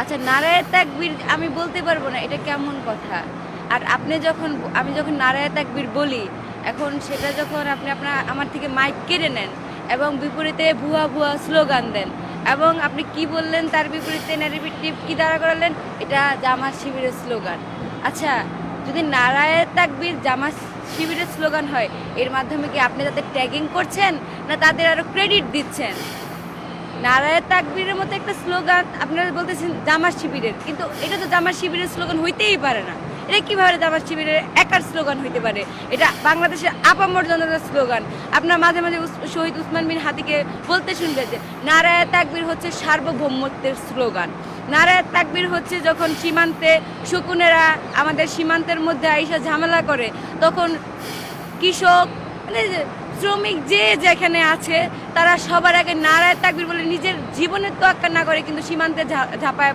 আচ্ছা নারায় তাকবীর আমি বলতে পারব না, এটা কেমন কথা? আর আপনি যখন, আমি যখন নারায় তাকবীর বলি, এখন সেটা যখন আপনি আপনার, আমার থেকে মাইক কেড়ে নেন এবং বিপরীতে ভুয়া ভুয়া স্লোগান দেন এবং আপনি কি বললেন তার বিপরীতে ন্যারেটিভ কি দাঁড়া করালেন? এটা জামাত শিবিরের স্লোগান। আচ্ছা যদি নারায় তাকবীর জামাত শিবিরের স্লোগান হয়, এর মাধ্যমে কি আপনি তাদের ট্যাগিং করছেন না তাদের আরও ক্রেডিট দিচ্ছেন? নারায় তাকবীরের মতো একটা স্লোগান আপনারা বলতেছেন জামাত শিবিরের। কিন্তু এটা তো জামাত শিবিরের স্লোগান হইতেই পারে না। এটা কীভাবে জামাত শিবিরের একার স্লোগান হইতে পারে? এটা বাংলাদেশের আপামর জনতার স্লোগান। আপনার মাঝে মাঝে শহীদ উসমান বিন হাতিকে বলতে শুনবেন যে নারায় তাকবীর হচ্ছে সার্বভৌমত্বের স্লোগান। নারায় তাকবীর হচ্ছে যখন সীমান্তে শকুনেরা আমাদের সীমান্তের মধ্যে আইসা ঝামেলা করে, তখন কৃষক মানে শ্রমিক যে যেখানে আছে, তারা সবার আগে নারায় তাকবির বলে নিজের জীবনের তোয়াক্কা না করে কিন্তু সীমান্তে ঝাঁপায়